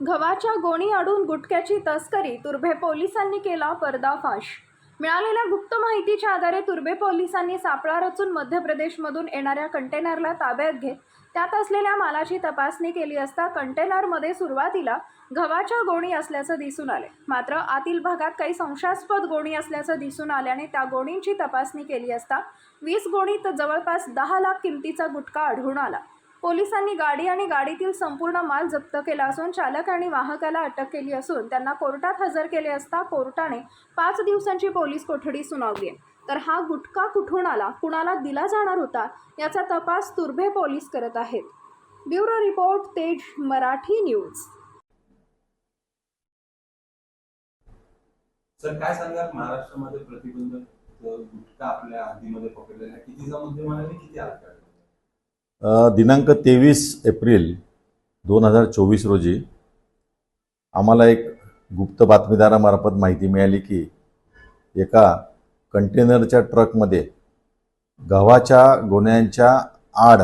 गव्हाच्या गोणी अडून गुटख्याची तस्करी तुर्भे पोलिसांनी केला पर्दाफाश. मिळालेल्या गुप्त माहितीच्या आधारे तुर्भे पोलिसांनी सापळा रचून मध्य प्रदेशमधून येणाऱ्या कंटेनरला ताब्यात घेत त्यात असलेल्या मालाची तपासणी केली असता कंटेनरमध्ये सुरुवातीला गव्हाच्या गोणी असल्याचं दिसून आले. मात्र आतील भागात काही संशयास्पद गोणी असल्याचं दिसून आल्याने त्या गोणींची तपासणी केली असता वीस गोणीत जवळपास दहा लाख किमतीचा गुटखा आढळून आला. पोलिसांनी गाडी आणि गाडीतील संपूर्ण माल जप्त केला असून चालक आणि वाहकाला अटक केली असून त्यांना कोर्टात हजर केले असता कोर्टाने पाच दिवसांची पोलीस कोठडी सुनावली आहे. तर हा गुटखा कुठून आला? कुणाला दिला जाणार होता? याचा तपास तुर्भे पोलीस करत आहेत. ब्युरो रिपोर्ट तेज मराठी न्यूज. सर काय सांगाल? महाराष्ट्रामध्ये प्रतिबंधक गुटखा आपल्या हद्दीमध्ये पकडलेला किती कितीचा मुद्देमाल किती आलं दिनांक तेवीस एप्रिल दोन हजार चोवीस रोजी आम्हाला एक गुप्त बातमीदारामार्फत माहिती मिळाली की एका कंटेनरच्या ट्रकमध्ये गव्हाच्या गोण्यांच्या आड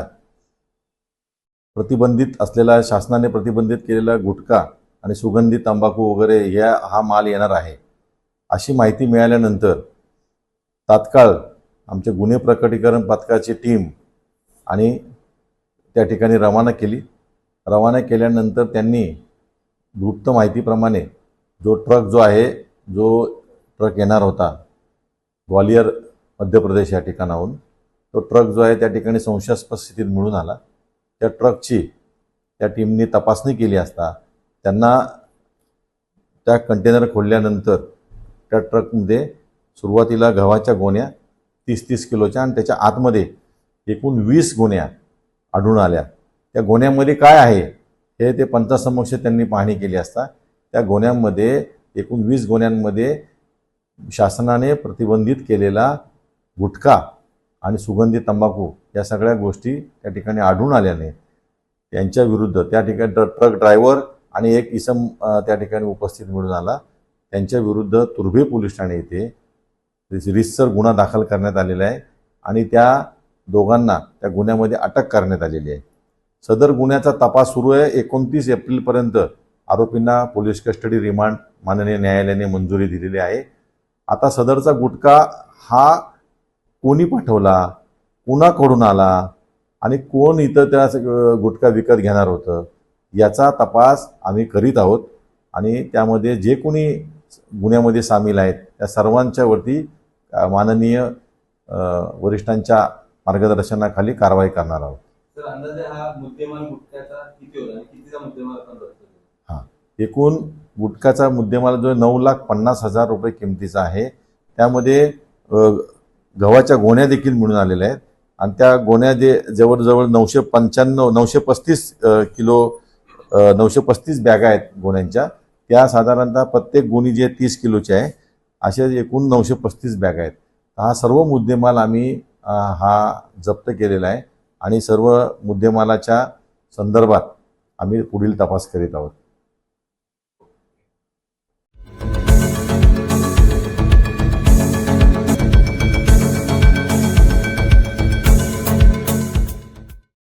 प्रतिबंधित असलेला शासनाने प्रतिबंधित केलेला गुटखा आणि सुगंधी तंबाखू वगैरे या हा माल येणार आहे. अशी माहिती मिळाल्यानंतर तात्काळ आमचे गुन्हे प्रकटीकरण पथकाची टीम आणि त्या ठिकाणी रवाना केली. रवाना केल्यानंतर त्यांनी गुप्त माहितीप्रमाणे जो ट्रक जो आहे जो ट्रक येणार होता ग्वालियर मध्य प्रदेश या ठिकाणाहून तो ट्रक जो आहे त्या ठिकाणी संशयास्पद स्थितीत मिळून आला. त्या ट्रकची त्या टीमनी तपासणी केली असता त्यांना त्या कंटेनर खोलल्यानंतर त्या ट्रकमध्ये सुरुवातीला गव्हाच्या गोण्या तीस तीस किलोच्या आणि त्याच्या आतमध्ये एकूण वीस गोण्या आढळून आल्या. त्या गोण्यामध्ये काय आहे? हे ते पंचासमक्ष त्यांनी पाहणी केली असता त्या गोण्यांमध्ये एकूण वीस गोण्यांमध्ये शासनाने प्रतिबंधित केलेला गुटखा आणि सुगंधी तंबाखू या सगळ्या गोष्टी त्या ठिकाणी आढळून आल्याने त्यांच्या विरुद्ध त्या ठिकाणी ट्र- ट्रक ड्रायव्हर आणि एक इसम त्या ठिकाणी उपस्थित मिळून आला. त्यांच्या विरुद्ध तुर्भे पोलीस ठाणे येथे रितसर गुन्हा दाखल करण्यात आलेला आहे आणि त्या दोघांना त्या गुन्ह्यामध्ये अटक करण्यात आलेली आहे. सदर गुन्ह्याचा तपास सुरू आहे. एकोणतीस एप्रिलपर्यंत आरोपींना पोलीस कस्टडी रिमांड माननीय न्यायालयाने मंजुरी दिलेली आहे. आता सदरचा गुटखा हा कोणी पाठवला? कुणाकडून आला? आणि कोण इथं त्या गुटखा विकत घेणार होतं? याचा तपास आम्ही करीत आहोत. आणि त्यामध्ये जे कोणी गुन्ह्यामध्ये सामील आहेत त्या सर्वांच्यावरती माननीय वरिष्ठांच्या मार्गदर्शनाखाली कारवाई करणार आहोत. हा मुद्देमाल गुटख्याचा मुद्देमाल? एकूण गुटखाचा जो नऊ लाख पन्नास हजार रुपये किमतीचा आहे. त्यामध्ये गव्हाच्या गोण्या देखील मिळून आलेल्या आहेत. आणि त्या गोण्या जे जवळजवळ नऊशे पंच्याण्णव नऊशे पस्तीस किलो नऊशे पस्तीस बॅगा आहेत गोण्यांच्या. त्या साधारणतः प्रत्येक गोणी जी आहे तीस किलोची आहे. अशा एकूण नऊशे पस्तीस बॅग आहेत. हा सर्व मुद्देमाल आम्ही हा जप्त केलेला आहे. आणि सर्व मुद्देमालाच्या संदर्भात आम्ही पुढील तपास करीत आहोत.